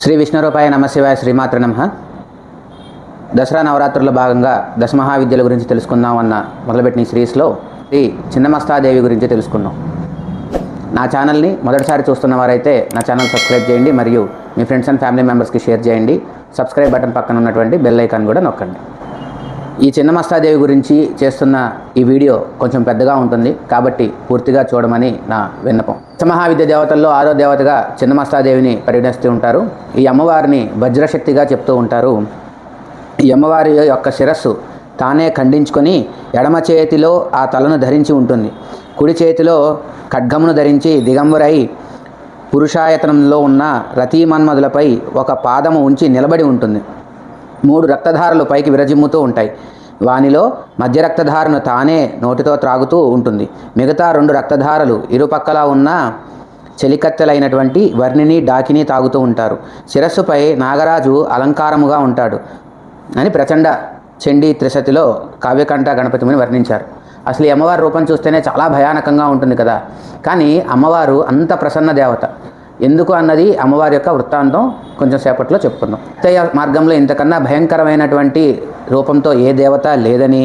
శ్రీ విష్ణురూపాయ నమశివాయ శ్రీమాత్ర నమ. దసరా నవరాత్రుల భాగంగా దశమహావిద్యల గురించి తెలుసుకుందాం అన్న మొదలుపెట్టిన ఈ సిరీస్లో శ్రీ చిన్నమస్తాదేవి గురించి తెలుసుకుందాం నా ఛానల్ని మొదటిసారి చూస్తున్న వారైతే నా ఛానల్ సబ్స్క్రైబ్ చేయండి మరియు మీ ఫ్రెండ్స్ అండ్ ఫ్యామిలీ మెంబర్స్కి షేర్ చేయండి. సబ్స్క్రైబ్ బటన్ పక్కన ఉన్నటువంటి బెల్ ఐకాన్ కూడా నొక్కండి. ఈ చిన్నమస్తాదేవి గురించి చేస్తున్న ఈ వీడియో కొంచెం పెద్దగా ఉంటుంది కాబట్టి పూర్తిగా చూడమని నా విన్నపం. పంచమహావిద్య దేవతల్లో ఆరో దేవతగా చిన్నమస్తాదేవిని పరిగణిస్తూ ఉంటారు. ఈ అమ్మవారిని వజ్రశక్తిగా చెప్తూ ఉంటారు. ఈ అమ్మవారి యొక్క శిరస్సు తానే ఖండించుకొని ఎడమ చేతిలో ఆ తలను ధరించి ఉంటుంది. కుడి చేతిలో ఖడ్గమును ధరించి దిగంబరై పురుషాయతనంలో ఉన్న రతీమన్మధులపై ఒక పాదము ఉంచి నిలబడి ఉంటుంది. మూడు రక్తధారలు పైకి విరజిమ్ముతూ ఉంటాయి. వానిలో మధ్య రక్తధారను తానే నోటితో త్రాగుతూ ఉంటుంది. మిగతా రెండు రక్తధారలు ఇరుపక్కల ఉన్న చెలికత్తెలైనటువంటి వర్ణిని డాకిని తాగుతూ ఉంటారు. శిరస్సుపై నాగరాజు అలంకారముగా ఉంటాడు అని ప్రచండ చెండి త్రిశతిలో కావ్యకంఠ గణపతిని వర్ణించారు. అసలు ఈ అమ్మవారి రూపం చూస్తేనే చాలా భయానకంగా ఉంటుంది కదా. కానీ అమ్మవారు అంత ప్రసన్న దేవత. ఎందుకు అన్నది అమ్మవారి యొక్క వృత్తాంతం కొంచెం సేపట్లో చెప్పుకుందాం. అత్తయ్య మార్గంలో ఇంతకన్నా భయంకరమైనటువంటి రూపంతో ఏ దేవత లేదని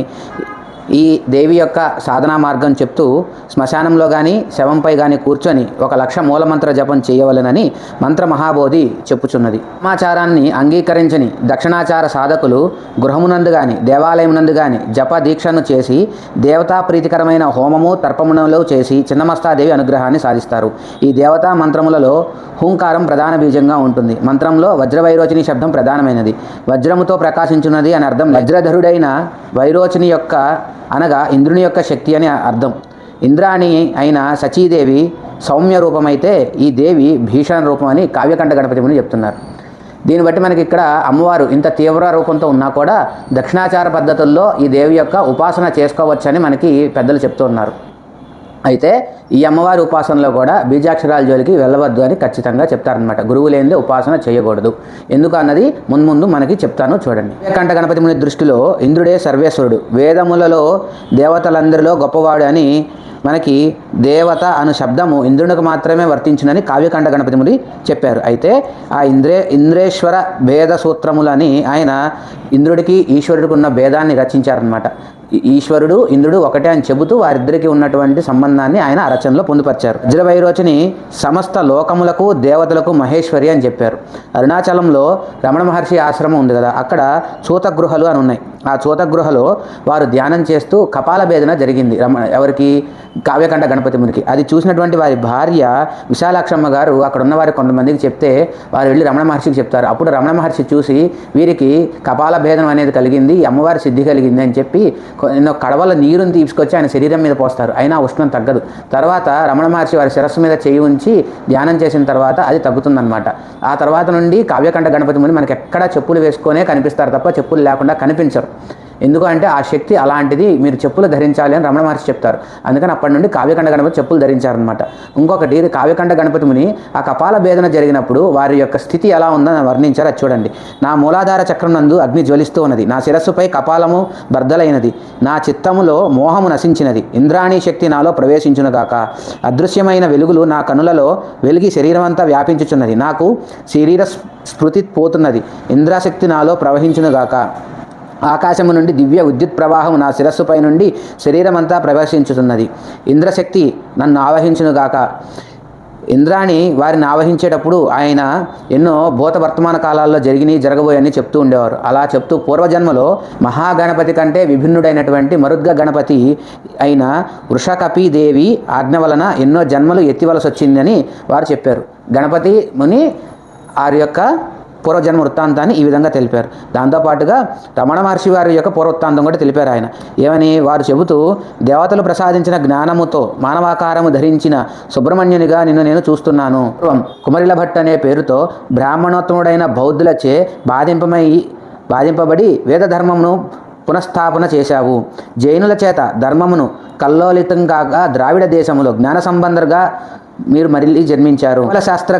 ఈ దేవి యొక్క సాధనా మార్గం చెప్తూ శ్మశానంలో కానీ శవంపై కానీ కూర్చొని ఒక లక్ష మూలమంత్ర జపం చేయవలెనని మంత్ర మహాబోధి చెప్పుచున్నది. సమాచారాన్ని అంగీకరించని దక్షిణాచార సాధకులు గృహమునందు కానీ దేవాలయమునందు కానీ జప దీక్షను చేసి దేవతా ప్రీతికరమైన హోమము తర్పమునలు చేసి చిన్నమస్తాదేవి అనుగ్రహాన్ని సాధిస్తారు. ఈ దేవతా మంత్రములలో హూంకారం ప్రధాన బీజంగా ఉంటుంది. మంత్రంలో వజ్రవైరోచిని శబ్దం ప్రధానమైనది. వజ్రముతో ప్రకాశించున్నది అని అర్థం వజ్రధరుడైన వైరోచిని యొక్క అనగా ఇంద్రుని యొక్క శక్తి అని అర్థం. ఇంద్రాణి అయిన సచీదేవి సౌమ్య రూపమైతే ఈ దేవి భీషణ రూపం అని కావ్యకంఠ గణపతి ముని చెప్తున్నారు. దీన్ని బట్టి మనకి ఇక్కడ అమ్మవారు ఇంత తీవ్ర రూపంతో ఉన్నా కూడా దక్షిణాచార పద్ధతుల్లో ఈ దేవి యొక్క ఉపాసన చేసుకోవచ్చని మనకి పెద్దలు చెప్తూ ఉన్నారు. అయితే ఈ అమ్మవారి ఉపాసనలో కూడా బీజాక్షరాల జోలికి వెళ్ళవద్దు అని ఖచ్చితంగా చెప్తారనమాట గురువు లేనిదే ఉపాసన చేయకూడదు. ఎందుకు అన్నది ముందు మనకి చెప్తాను చూడండి. కంఠ గణపతి ముని దృష్టిలో ఇంద్రుడే సర్వేశ్వరుడు. వేదములలో దేవతలందరిలో గొప్పవాడు అని మనకి దేవత అను శబ్దము ఇంద్రునికి మాత్రమే వర్తించినని కావ్యకంఠ గణపతి ముని చెప్పారు. అయితే ఆ ఇంద్రే ఇంద్రేశ్వర భేద సూత్రములని ఆయన ఇంద్రుడికి ఈశ్వరుడికి ఉన్న భేదాన్ని రచించారనమాట ఈశ్వరుడు ఇంద్రుడు ఒకటే అని చెబుతూ వారిద్దరికి ఉన్నటువంటి సంబంధాన్ని ఆయన ఆ రచనలో పొందుపరిచారు. వజ్రవైరోచిని సమస్త లోకములకు దేవతలకు మహేశ్వరి అని చెప్పారు. అరుణాచలంలో రమణ మహర్షి ఆశ్రమం ఉంది కదా అక్కడ చూతగృహలు అని ఉన్నాయి. ఆ చూతగృహలో వారు ధ్యానం చేస్తూ కపాల భేదన జరిగింది. రమ ఎవరికి? కావ్యకంఠ గణపతి మునికి. అది చూసినటువంటి వారి భార్య విశాలాక్షమ్మ గారు అక్కడ ఉన్న వారి కొంతమందికి చెప్తే వారు వెళ్ళి రమణ మహర్షికి చెప్తారు. అప్పుడు రమణ మహర్షి చూసి వీరికి కపాల భేదం అనేది కలిగింది అమ్మవారి సిద్ధి కలిగింది అని చెప్పి ఎన్నో కడవల నీరుని తీసుకొచ్చి ఆయన శరీరం మీద పోస్తారు. అయినా ఉష్ణం తగ్గదు. తర్వాత రమణ మహర్షి వారి శిరస్సు మీద చేయి ఉంచి ధ్యానం చేసిన తర్వాత అది తగ్గుతుందన్నమాట. ఆ తర్వాత నుండి కావ్యకంఠ గణపతి ముని మనకి ఎక్కడా చెప్పులు వేసుకొనే కనిపిస్తారు తప్ప చెప్పులు లేకుండా కనిపించరు. ఎందుకంటే ఆ శక్తి అలాంటిది మీరు చెప్పులు ధరించాలి అని రమణ మహర్షి చెప్తారు. అందుకని అప్పటి నుండి కావ్యకండ గణపతి చెప్పులు ధరించారనమాట ఇంకొకటి ఇది గణపతి ముని ఆ కపాల భేదన జరిగినప్పుడు వారి యొక్క స్థితి ఎలా ఉందని వర్ణించారు అది చూడండి. నా మూలాధార చక్రం నందు అగ్ని జ్వలిస్తూ ఉన్నది. నా శిరస్సుపై కపాలము బర్దలైనది నా చిత్తములో మోహము నశించినది. ఇంద్రాణి శక్తి నాలో ప్రవేశించునుగాక అదృశ్యమైన వెలుగులు నా కనులలో వెలిగి శరీరం అంతా వ్యాపించుచున్నది. నాకు శరీర స్మృతి పోతున్నది. ఇంద్రాశక్తి నాలో ప్రవహించునుగాక ఆకాశము నుండి దివ్య విద్యుత్ ప్రవాహం నా శిరస్సుపై నుండి శరీరమంతా ప్రవేశించుతున్నది. ఇంద్రశక్తి నన్ను ఆవహించునుగాక ఇంద్రాణి వారిని ఆవహించేటప్పుడు ఆయన ఎన్నో భూత వర్తమాన కాలాల్లో జరిగినాయి జరగబోయని చెప్తూ ఉండేవారు. అలా చెప్తూ పూర్వజన్మలో మహాగణపతి కంటే విభిన్నుడైనటువంటి మరుద్గ గణపతి అయిన వృషకపి దేవి ఆజ్ఞ వలన ఎన్నో జన్మలు ఎత్తివలసి వచ్చిందని వారు చెప్పారు. గణపతి ముని వారి యొక్క పూర్వజన్మ వృత్తాంతాన్ని ఈ విధంగా తెలిపారు. దాంతోపాటుగా రమణ మహర్షి వారి యొక్క పూర్వవృత్తాంతం కూడా తెలిపారు ఆయన. ఏమని వారు చెబుతూ దేవతలు ప్రసాదించిన జ్ఞానముతో మానవాకారము ధరించిన సుబ్రహ్మణ్యునిగా నిన్ను నేను చూస్తున్నాను. పూర్వం కుమరిల భట్ అనే పేరుతో బ్రాహ్మణోత్తముడైన బౌద్ధులచే బాధింపమై బాధింపబడి వేద ధర్మమును పునఃస్థాపన చేశావు. జైనుల చేత ధర్మమును కల్లోలితం కాగా ద్రావిడ దేశములో జ్ఞాన సంబంధంగా మీరు మళ్ళీ జన్మించారు. మూల శాస్త్ర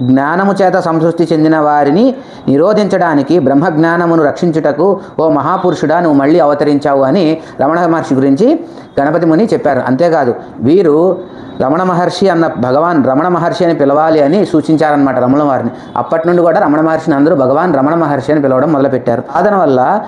జ్ఞానము చేత సంతృష్టి చెందిన వారిని నిరోధించడానికి బ్రహ్మజ్ఞానమును రక్షించుటకు ఓ మహాపురుషుడా నువ్వు మళ్ళీ అవతరించావు అని రమణ మహర్షి గురించి గణపతి ముని చెప్పారు. అంతేకాదు వీరు రమణ మహర్షి అన్న భగవాన్ రమణ మహర్షి అని పిలవాలి అని సూచించారనమాట రమణ వారిని. అప్పటి నుండి కూడా రమణ మహర్షిని అందరూ భగవాన్ రమణ మహర్షి అని పిలవడం మొదలుపెట్టారు. సాధన వల్ల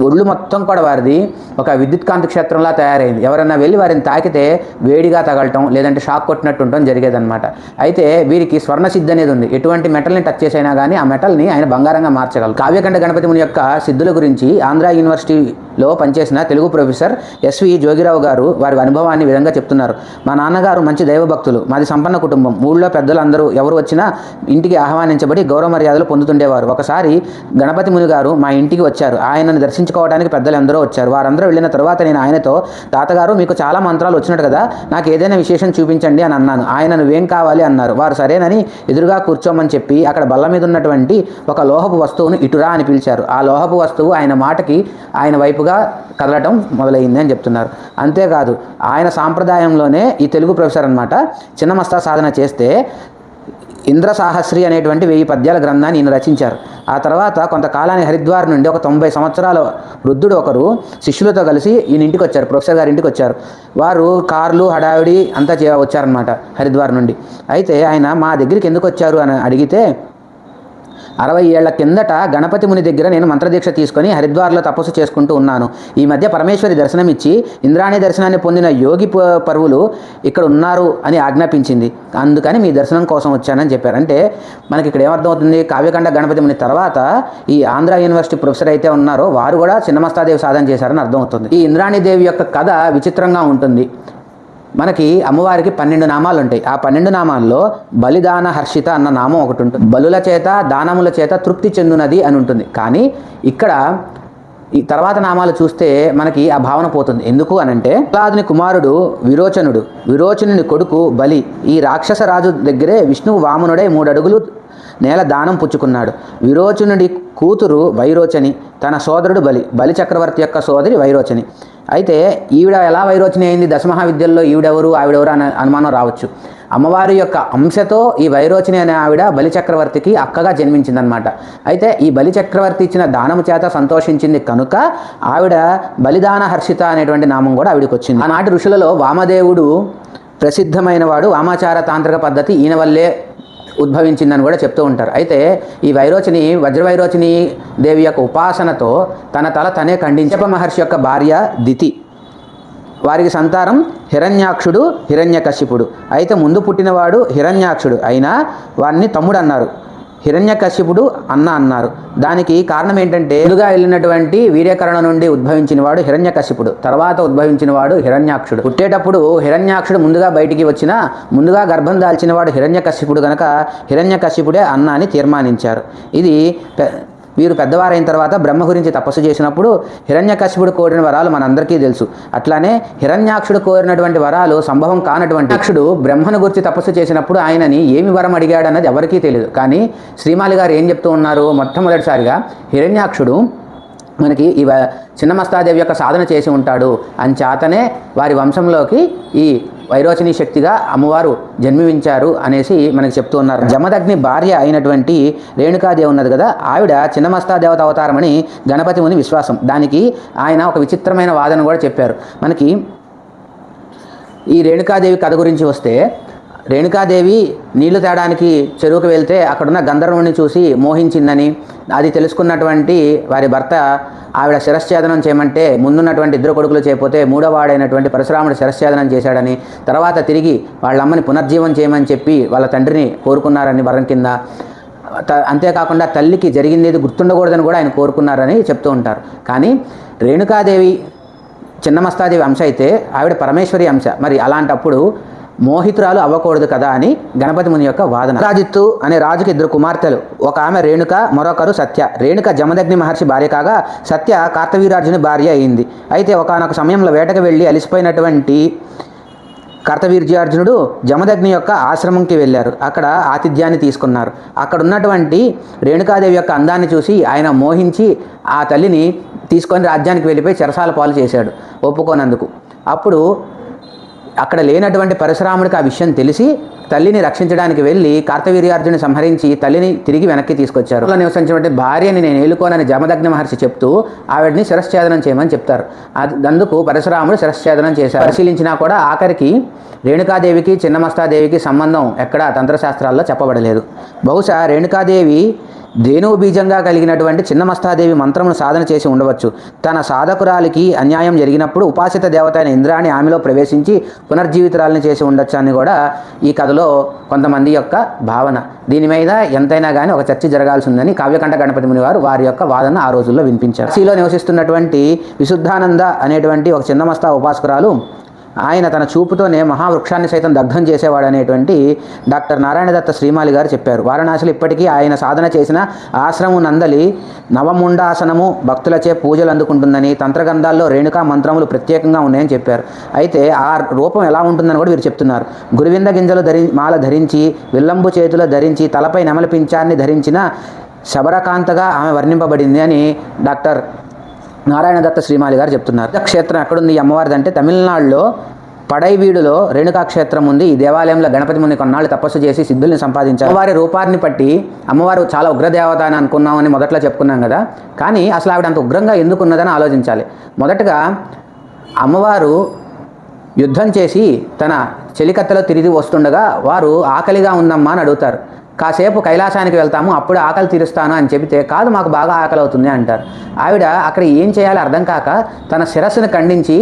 ఒళ్ళు మొత్తం కూడా వారిది ఒక విద్యుత్ కాంతి క్షేత్రంలా తయారైంది. ఎవరైనా వెళ్ళి వారిని తాకితే వేడిగా తగలటం లేదంటే షాక్ కొట్టినట్టు ఉండటం జరిగేదన్నమాట. అయితే వీరికి స్వర్ణ సిద్ధి అనేది ఉంది. ఎటువంటి మెటల్ని టచ్ చేసైనా కానీ ఆ మెటల్ని ఆయన బంగారంగా మార్చగలరు. కావ్యకంఠ గణపతి ముని యొక్క సిద్ధుల గురించి ఆంధ్ర యూనివర్సిటీలో పనిచేసిన తెలుగు ప్రొఫెసర్ ఎస్వి జోగిరావు గారు వారి అనుభవాన్ని విధంగా చెప్తున్నారు. మా నాన్నగారు మంచి దైవభక్తులు. మాది సంపన్న కుటుంబం. ఊళ్ళో పెద్దలందరూ ఎవరు వచ్చినా ఇంటికి ఆహ్వానించబడి గౌరవ మర్యాదలు పొందుతుండేవారు. ఒకసారి గణపతి ముని గారు మా ఇంటికి వచ్చారు. ఆయనను దర్శించుకోవడానికి పెద్దలు ఎందరో వచ్చారు. వారందరూ వెళ్ళిన తర్వాత నేను ఆయనతో తాతగారు మీకు చాలా మంత్రాలు వచ్చినట్టు కదా నాకు ఏదైనా విశేషం చూపించండి అని అన్నాను. ఆయన నువ్వేం కావాలి? అన్నారు. వారు సరేనని ఎదురుగా కూర్చోమని చెప్పి అక్కడ బల్ల మీద ఉన్నటువంటి ఒక లోహపు వస్తువును ఇటురా అని పిలిచారు. ఆ లోహపు వస్తువు ఆయన మాటకి ఆయన వైపుగా కదలటం మొదలైంది అని చెప్తున్నారు. అంతేకాదు ఆయన సాంప్రదాయంలోనే ఈ తెలుగు ప్రొఫెసర్ అనమాట చిన్నమస్తా సాధన చేస్తే ఇంద్రసాహస్రి అనేటువంటి వెయ్యి పద్యాల గ్రంథాన్ని ఈయన రచించారు. ఆ తర్వాత కొంతకాలానికి హరిద్వార్ నుండి ఒక తొంభై సంవత్సరాల వృద్ధుడు ఒకరు శిష్యులతో కలిసి ఈయన ఇంటికి వచ్చారు ప్రొఫెసర్ గారి ఇంటికి వచ్చారు వారు కార్లు హడావిడి అంతా చే వచ్చారనమాట హరిద్వార్ నుండి. అయితే ఆయన మా దగ్గరికి ఎందుకు వచ్చారు అని అడిగితే అరవై ఏళ్ళ కిందట గణపతి ముని దగ్గర నేను మంత్రదీక్ష తీసుకొని హరిద్వార్లో తపస్సు చేసుకుంటూ ఉన్నాను. ఈ మధ్య పరమేశ్వరి దర్శనం ఇచ్చి ఇంద్రాణి దర్శనాన్ని పొందిన యోగి పరువులు ఇక్కడ ఉన్నారు అని ఆజ్ఞాపించింది. అందుకని మీ దర్శనం కోసం వచ్చానని చెప్పారు. అంటే మనకి ఇక్కడ ఏమర్థమవుతుంది? కావ్యకండ గణపతి ముని తర్వాత ఈ ఆంధ్ర యూనివర్సిటీ ప్రొఫెసర్ అయితే ఉన్నారో వారు కూడా చిన్నమస్తాదేవి సాధన చేశారని అర్థమవుతుంది. ఈ ఇంద్రాణిదేవి యొక్క కథ విచిత్రంగా ఉంటుంది. మనకి అమ్మవారికి పన్నెండు నామాలు ఉంటాయి ఆ పన్నెండు నామాల్లో బలిదాన హర్షిత అన్న నామం ఒకటి ఉంటుంది బలుల చేత దానముల చేత తృప్తి చెందునది అని ఉంటుంది కానీ ఇక్కడ ఈ తర్వాత నామాలు చూస్తే మనకి ఆ భావన పోతుంది. ఎందుకు అనంటే ప్రహ్లాదుని కుమారుడు విరోచనుడు. విరోచనుని కొడుకు బలి. ఈ రాక్షస రాజు దగ్గరే విష్ణువు వామనుడై మూడడుగులు నేల దానం పుచ్చుకున్నాడు. విరోచనుడి కూతురు వైరోచని తన సోదరుడు బలి. బలి చక్రవర్తి యొక్క సోదరి వైరోచని. అయితే ఈవిడ ఎలా వైరోచని అయింది? దశమహావిద్యల్లో ఈవిడెవరు? ఆవిడెవరు అనే అనుమానం రావచ్చు. అమ్మవారి యొక్క అంశతో ఈ వైరోచని అనే ఆవిడ బలి చక్రవర్తికి అక్కగా జన్మించిందనమాట అయితే ఈ బలి చక్రవర్తి ఇచ్చిన దానము చేత సంతోషించింది కనుక ఆవిడ బలిదాన హర్షిత అనేటువంటి నామం కూడా ఆవిడకి వచ్చింది ఆనాటి ఋషులలో వామదేవుడు ప్రసిద్ధమైన వాడు వామాచార తాంత్రిక పద్ధతి ఈయన వల్లే ఉద్భవించిందని కూడా చెప్తూ ఉంటారు. అయితే ఈ వైరోచిని వజ్రవైరోచిని దేవి యొక్క ఉపాసనతో తన తల తనే ఖండించప మహర్షి యొక్క భార్య దితి. వారికి సంతానం హిరణ్యాక్షుడు హిరణ్యకశిపుడు. అయితే ముందు పుట్టినవాడు హిరణ్యాక్షుడు. అయినా వారిని తమ్ముడు అన్నారు. హిరణ్యకశిపుడు అన్న అన్నారు. దానికి కారణం ఏంటంటే ముందుగా వెళ్ళినటువంటి వీర్యకరణ నుండి ఉద్భవించిన వాడు హిరణ్యకశిపుడు తర్వాత ఉద్భవించిన వాడు హిరణ్యాక్షుడు. పుట్టేటప్పుడు హిరణ్యాక్షుడు ముందుగా బయటికి వచ్చిన ముందుగా గర్భం దాల్చిన వాడు హిరణ్యకశిపుడు గనక హిరణ్యకశిపుడే అన్న అని తీర్మానించారు. ఇది వీరు పెద్దవారైన తర్వాత బ్రహ్మ గురించి తపస్సు చేసినప్పుడు హిరణ్యకశిపుడు కోరిన వరాలు మనందరికీ తెలుసు. అట్లానే హిరణ్యాక్షుడు కోరినటువంటి వరాలు సంభవం కానటువంటి అక్షుడు బ్రహ్మను గురించి తపస్సు చేసినప్పుడు ఆయనని ఏమి వరం అడిగాడన్నది ఎవరికీ తెలియదు కానీ శ్రీమాలి గారు ఏం చెప్తూ ఉన్నారు మొట్టమొదటిసారిగా హిరణ్యాక్షుడు మనకి ఇవ చిన్నమస్తాదేవి యొక్క సాధన చేసి ఉంటాడు. అంచేతనే వారి వంశంలోకి ఈ వైరోచని శక్తిగా అమ్మవారు జన్మించారు అనేసి మనకి చెప్తూ ఉన్నారు. జమదగ్ని భార్య అయినటువంటి రేణుకాదేవి ఉన్నది కదా ఆవిడ చిన్నమస్తాదేవత అవతారమని గణపతి ముని విశ్వాసం. దానికి ఆయన ఒక విచిత్రమైన వాదన కూడా చెప్పారు. మనకి ఈ రేణుకాదేవి కథ గురించి వస్తే రేణుకాదేవి నీళ్ళు తేడానికి చెరువుకు వెళ్తే అక్కడున్న గంధర్వుని చూసి మోహించిందని అది తెలుసుకున్నటువంటి వారి భర్త ఆవిడ శిరశ్ఛేదనం చేయమంటే ముందున్నటువంటి ఇద్దరు కొడుకులు చేయకపోతే మూడోవాడైనటువంటి పరశురాముడు శిరశ్ఛేదనం చేశాడని తర్వాత తిరిగి వాళ్ళమ్మని పునర్జీవం చేయమని చెప్పి వాళ్ళ తండ్రిని కోరుకున్నారని వరం కింద. త- అంతేకాకుండా తల్లికి జరిగింది గుర్తుండకూడదని కూడా ఆయన కోరుకున్నారని చెప్తూ ఉంటారు. కానీ రేణుకాదేవి చిన్నమస్తాదేవి అంశ అయితే ఆవిడ పరమేశ్వరి అంశ. మరి అలాంటప్పుడు మోహితురాలు అవ్వకూడదు కదా అని గణపతి ముని యొక్క వాదన. రాజిత్తు అనే రాజుకి ఇద్దరు కుమార్తెలు. ఒక ఆమె రేణుక మరొకరు సత్య. రేణుక జమదగ్ని మహర్షి భార్య కాగా సత్య కార్తవీరాజుని భార్య అయింది. అయితే ఒకనొక సమయంలో వేటకు వెళ్ళి అలిసిపోయినటువంటి కర్తవీర్యార్జునుడు జమదగ్ని యొక్క ఆశ్రమంకి వెళ్ళారు. అక్కడ ఆతిథ్యాన్ని తీసుకున్నారు. అక్కడ ఉన్నటువంటి రేణుకాదేవి యొక్క అందాన్ని చూసి ఆయన మోహించి ఆ తల్లిని తీసుకొని రాజ్యానికి వెళ్ళిపోయి చెరసాల పాలు చేశాడు ఒప్పుకోనందుకు. అప్పుడు అక్కడ లేనటువంటి పరశురాముడికి ఆ విషయం తెలిసి తల్లిని రక్షించడానికి వెళ్ళి కార్తవీర్యార్జుని సంహరించి తల్లిని తిరిగి వెనక్కి తీసుకొచ్చారు. అలా నివసించినటువంటి భార్యని నేను ఏలుకోనని జమదగ్ని మహర్షి చెప్తూ ఆవిడని శిరశ్ఛేదనం చేయమని చెప్తారు. అది అందుకు పరశురాముడు శిరశ్ఛేదనం చేశారు. పరిశీలించినా కూడా ఆఖరికి రేణుకాదేవికి చిన్నమస్తాదేవికి సంబంధం ఎక్కడా తంత్రశాస్త్రాల్లో చెప్పబడలేదు. బహుశా రేణుకాదేవి ధేనువు బీజంగా కలిగినటువంటి చిన్నమస్తాదేవి మంత్రమును సాధన చేసి ఉండవచ్చు. తన సాధకురాలికి అన్యాయం జరిగినప్పుడు ఉపాసిత దేవత అయిన ఇంద్రాణి ఆమెలో ప్రవేశించి పునర్జీవితురాలని చేసి ఉండొచ్చు అని కూడా ఈ కథలో కొంతమంది యొక్క భావన. దీని మీద ఎంతైనా కానీ ఒక చర్చ జరగాల్సి ఉందని కావ్యకంఠ గణపతి ముని వారు వారి యొక్క వాదన ఆ రోజుల్లో వినిపించారు. శ్రీలో నివసిస్తున్నటువంటి విశుద్ధానంద అనేటువంటి ఒక చిన్నమస్తా ఉపాసకురాలు ఆయన తన చూపుతోనే మహావృక్షాన్ని సైతం దగ్ధం చేసేవాడు అనేటువంటి డాక్టర్ నారాయణదత్త శ్రీమాలి గారు చెప్పారు. వారణాసిలో ఇప్పటికీ ఆయన సాధన చేసిన ఆశ్రమం నందలి నవముండాసనము భక్తులచే పూజలు అందుకుంటుందని తంత్రగ్రంథాల్లో రేణుకా మంత్రములు ప్రత్యేకంగా ఉన్నాయని చెప్పారు. అయితే ఆ రూపం ఎలా ఉంటుందని కూడా వీరు చెప్తున్నారు. గురువింద గింజలు ధరి మాల ధరించి విల్లంబు చేతులు ధరించి తలపై నెమలి పింఛాన్ని ధరించిన శబరకాంతగా ఆమె వర్ణింపబడింది అని డాక్టర్ నారాయణదత్త శ్రీమాలి గారు చెప్తున్నారు. క్షేత్రం ఎక్కడుంది? అమ్మవారిది అంటే తమిళనాడులో పడైవీడులో రేణుకా క్షేత్రం ఉంది. ఈ దేవాలయంలో గణపతి ముని కొన్నాళ్ళు తపస్సు చేసి సిద్ధుల్ని సంపాదించారు. అమ్మవారి రూపాన్ని బట్టి అమ్మవారు చాలా ఉగ్రదేవత అని అనుకున్నామని మొదట్లో చెప్పుకున్నాం కదా. కానీ అసలు ఆవిడ అంత ఉగ్రంగా ఎందుకు ఉన్నదని ఆలోచించాలి. మొదటగా అమ్మవారు యుద్ధం చేసి తన చెలికత్తలో తిరిగి వస్తుండగా వారు ఆకలిగా ఉందమ్మా అని అడుగుతారు. కాసేపు కైలాసానికి వెళ్తాము అప్పుడు ఆకలి తీరుస్తాను అని చెబితే కాదు మాకు బాగా ఆకలి అవుతుంది అంటారు. ఆవిడ అక్కడ ఏం చేయాలో అర్థం కాక తన శిరస్సును ఖండించి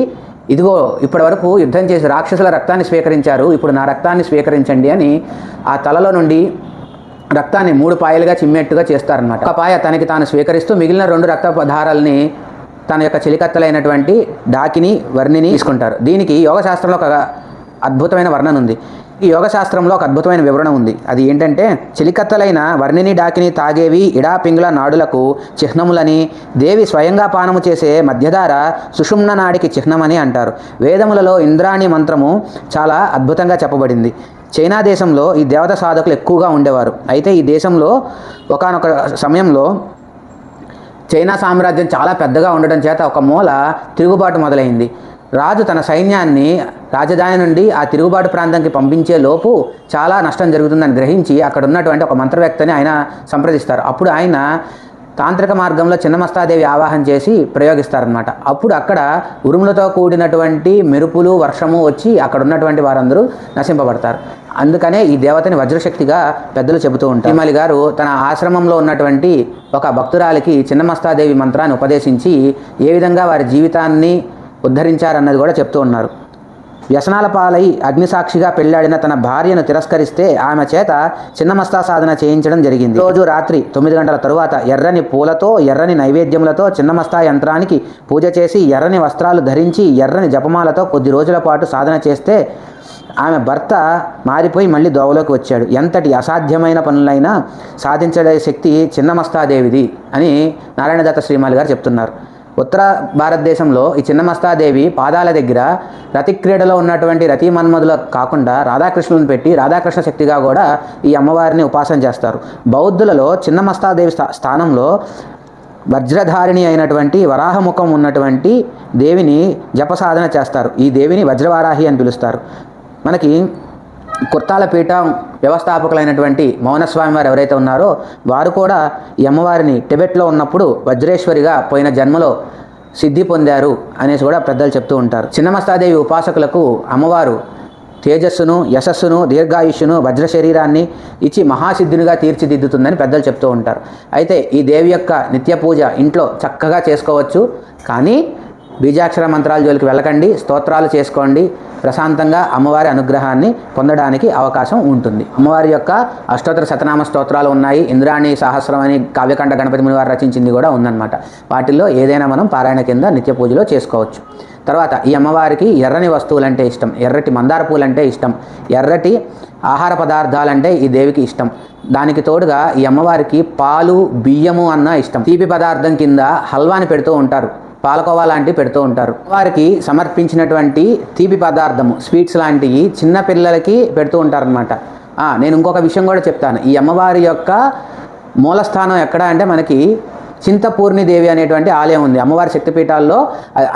ఇదిగో ఇప్పటి వరకు యుద్ధం చేసి రాక్షసుల రక్తాన్ని స్వీకరించారు ఇప్పుడు నా రక్తాన్ని స్వీకరించండి అని ఆ తలలో నుండి రక్తాన్ని మూడు పాయలుగా చిమ్మేట్టుగా చేస్తారనమాట ఒక పాయ తనకి తాను స్వీకరిస్తూ మిగిలిన రెండు రక్త పదారాలని తన యొక్క చిలికత్తలైనటువంటి డాకిని వర్ణిని తీసుకుంటారు. దీనికి యోగశాస్త్రంలో ఒక అద్భుతమైన వర్ణన ఉంది. ఈ యోగశాస్త్రంలో ఒక అద్భుతమైన వివరణ ఉంది. అది ఏంటంటే చిలికత్తలైన వర్ణిని డాకిని తాగేవి ఇడా పింగుల నాడులకు చిహ్నములని దేవి స్వయంగా పానము చేసే మధ్యధార సుషుమ్న నాడికి చిహ్నమని అంటారు. వేదములలో ఇంద్రాణి మంత్రము చాలా అద్భుతంగా చెప్పబడింది. చైనా దేశంలో ఈ దేవత సాధకులు ఎక్కువగా ఉండేవారు. అయితే ఈ దేశంలో ఒకానొక సమయంలో చైనా సామ్రాజ్యం చాలా పెద్దగా ఉండడం చేత ఒక మూల తిరుగుబాటు మొదలైంది. రాజు తన సైన్యాన్ని రాజధాని నుండి ఆ తిరుగుబాటు ప్రాంతానికి పంపించే లోపు చాలా నష్టం జరుగుతుందని గ్రహించి అక్కడ ఉన్నటువంటి ఒక మంత్రవ్యక్తని ఆయన సంప్రదిస్తారు. అప్పుడు ఆయన తాంత్రిక మార్గంలో చిన్నమస్తాదేవి ఆవాహన చేసి ప్రయోగిస్తారనమాట అప్పుడు అక్కడ ఉరుములతో కూడినటువంటి మెరుపులు వర్షము వచ్చి అక్కడ ఉన్నటువంటి వారందరూ నశింపబడతారు. అందుకనే ఈ దేవతని వజ్రశక్తిగా పెద్దలు చెబుతూ ఉంటారు. తిరుమలి గారు తన ఆశ్రమంలో ఉన్నటువంటి ఒక భక్తురాలికి చిన్నమస్తాదేవి మంత్రాన్ని ఉపదేశించి ఏ విధంగా వారి జీవితాన్ని ఉద్ధరించారన్నది కూడా చెప్తూ ఉన్నారు. వ్యసనాల పాలై అగ్నిసాక్షిగా పెళ్ళాడిన తన భార్యను తిరస్కరిస్తే ఆమె చేత చిన్నమస్తా సాధన చేయించడం జరిగింది. రోజు రాత్రి తొమ్మిది గంటల తరువాత ఎర్రని పూలతో ఎర్రని నైవేద్యములతో చిన్నమస్తా యంత్రానికి పూజ చేసి ఎర్రని వస్త్రాలు ధరించి ఎర్రని జపమాలతో కొద్ది రోజుల పాటు సాధన చేస్తే ఆమె భర్త మారిపోయి మళ్ళీ దోవలోకి వచ్చాడు. ఎంతటి అసాధ్యమైన పనులైనా సాధించడే శక్తి చిన్నమస్తాదేవిది అని నారాయణదత్త శ్రీమాలి గారు చెప్తున్నారు. ఉత్తర భారతదేశంలో ఈ చిన్నమస్తాదేవి పాదాల దగ్గర రతి క్రీడలో ఉన్నటువంటి రతి మన్మధుల కాకుండా రాధాకృష్ణులను పెట్టి రాధాకృష్ణ శక్తిగా కూడా ఈ అమ్మవారిని ఉపాసన చేస్తారు. బౌద్ధులలో చిన్నమస్తాదేవి స్థా స్థానంలో వజ్రధారిణి అయినటువంటి వరాహముఖం ఉన్నటువంటి దేవిని జపసాధన చేస్తారు. ఈ దేవిని వజ్రవారాహి అని పిలుస్తారు. మనకి కుర్తాల పీఠం వ్యవస్థాపకులైనటువంటి మౌనస్వామి వారు ఎవరైతే ఉన్నారో వారు కూడా ఈ అమ్మవారిని టిబెట్లో ఉన్నప్పుడు వజ్రేశ్వరిగా పోయిన జన్మలో సిద్ధి పొందారు అనేసి కూడా పెద్దలు చెప్తూ ఉంటారు. చిన్నమస్తాదేవి ఉపాసకులకు అమ్మవారు తేజస్సును యశస్సును దీర్ఘాయుష్యును వజ్ర శరీరాన్ని ఇచ్చి మహాసిద్ధునిగా తీర్చిదిద్దుతుందని పెద్దలు చెప్తూ ఉంటారు. అయితే ఈ దేవి యొక్క నిత్య పూజ ఇంట్లో చక్కగా చేసుకోవచ్చు. కానీ బీజాక్షర మంత్రాల జోలికి వెళ్ళకండి స్తోత్రాలు చేసుకోండి ప్రశాంతంగా అమ్మవారి అనుగ్రహాన్ని పొందడానికి అవకాశం ఉంటుంది. అమ్మవారి యొక్క అష్టోత్తర శతనామ స్తోత్రాలు ఉన్నాయి. ఇంద్రాణి సహస్రం అని కావ్యకంఠ గణపతి మునివారు రచించింది కూడా ఉందన్నమాట. వాటిల్లో ఏదైనా మనం పారాయణ కింద నిత్య పూజలో చేసుకోవచ్చు. తర్వాత ఈ అమ్మవారికి ఎర్రని వస్తువులంటే ఇష్టం ఎర్రటి మందార పూలంటే ఇష్టం ఎర్రటి ఆహార పదార్థాలంటే ఈ దేవికి ఇష్టం. దానికి తోడుగా ఈ అమ్మవారికి పాలు బియ్యము అన్న ఇష్టం. తీపి పదార్థం కింద హల్వాని పెడుతూ ఉంటారు. పాలకోవా లాంటివి పెడుతూ ఉంటారు. వారికి సమర్పించినటువంటి తీపి పదార్థము స్వీట్స్ లాంటివి చిన్న పిల్లలకి పెడుతూ ఉంటారనమాట నేను ఇంకొక విషయం కూడా చెప్తాను. ఈ అమ్మవారి యొక్క మూలస్థానం ఎక్కడ అంటే మనకి చింతపూర్ణి దేవి అనేటువంటి ఆలయం ఉంది. అమ్మవారి శక్తిపీఠాల్లో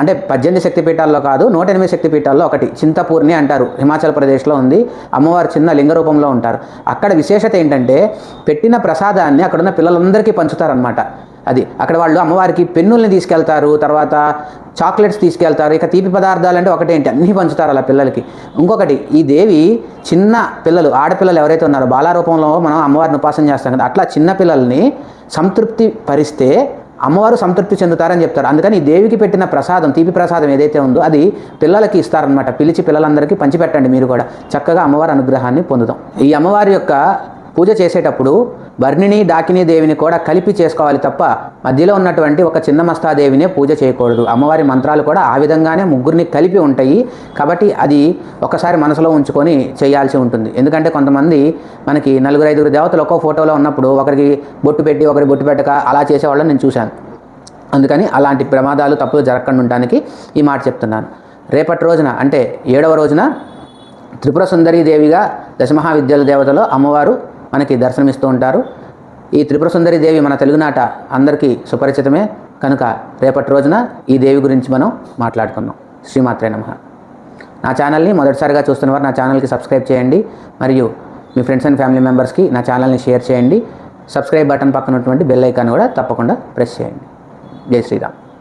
అంటే పద్దెనిమిది శక్తిపీఠాల్లో కాదు నూట ఎనిమిది శక్తిపీఠాల్లో ఒకటి చింతపూర్ణి అంటారు. హిమాచల్ ప్రదేశ్లో ఉంది. అమ్మవారు చిన్న లింగ రూపంలో ఉంటారు. అక్కడ విశేషత ఏంటంటే పెట్టిన ప్రసాదాన్ని అక్కడున్న పిల్లలందరికీ పంచుతారనమాట అది అక్కడ వాళ్ళు అమ్మవారికి పెన్నుల్ని తీసుకెళ్తారు తర్వాత చాక్లెట్స్ తీసుకెళ్తారు ఇక తీపి పదార్థాలు అంటే ఒకటేంటి? అన్నీ పంచుతారు అలా పిల్లలకి. ఇంకొకటి ఈ దేవి చిన్న పిల్లలు ఆడపిల్లలు ఎవరైతే ఉన్నారో బాలారూపంలో మనం అమ్మవారిని ఉపాసన చేస్తాం కదా అట్లా చిన్న పిల్లల్ని సంతృప్తి పరిస్తే అమ్మవారు సంతృప్తి చెందుతారని చెప్తారు. అందుకని ఈ దేవికి పెట్టిన ప్రసాదం తీపి ప్రసాదం ఏదైతే ఉందో అది పిల్లలకి ఇస్తారనమాట పిలిచి పిల్లలందరికీ పంచిపెట్టండి మీరు కూడా. చక్కగా అమ్మవారి అనుగ్రహాన్ని పొందుతాం. ఈ అమ్మవారి యొక్క పూజ చేసేటప్పుడు వర్ణిని డాకిని దేవిని కూడా కలిపి చేసుకోవాలి తప్ప మధ్యలో ఉన్నటువంటి ఒక చిన్న మస్తాదేవినే పూజ చేయకూడదు. అమ్మవారి మంత్రాలు కూడా ఆ విధంగానే ముగ్గురిని కలిపి ఉంటాయి. కాబట్టి అది ఒకసారి మనసులో ఉంచుకొని చేయాల్సి ఉంటుంది. ఎందుకంటే కొంతమంది మనకి నలుగురు ఐదుగురు దేవతలు ఒక్కో ఫోటోలో ఉన్నప్పుడు ఒకరికి బొట్టు పెట్టి ఒకరికి బొట్టు పెట్టక అలా చేసేవాళ్ళని నేను చూశాను. అందుకని అలాంటి ప్రమాదాలు తప్పులు జరగకుండా ఉండడానికి ఈ మాట చెప్తున్నాను. రేపటి రోజున అంటే ఏడవ రోజున త్రిపుర సుందరీ దేవిగా దశమహావిద్యల దేవతలో అమ్మవారు మనకి దర్శనమిస్తూ ఉంటారు. ఈ త్రిపుర సుందరి దేవి మన తెలుగునాట అందరికీ సుపరిచితమే. కనుక రేపటి రోజున ఈ దేవి గురించి మనం మాట్లాడుకుందాం. శ్రీమాత్రే నమ. నా ఛానల్ని మొదటిసారిగా చూస్తున్న వారు నా ఛానల్కి సబ్స్క్రైబ్ చేయండి. మరియు మీ ఫ్రెండ్స్ అండ్ ఫ్యామిలీ మెంబర్స్కి నా ఛానల్ని షేర్ చేయండి. సబ్స్క్రైబ్ బటన్ పక్కన ఉన్నటువంటి బెల్ ఐకాన్ కూడా తప్పకుండా ప్రెస్ చేయండి. జై శ్రీరామ్.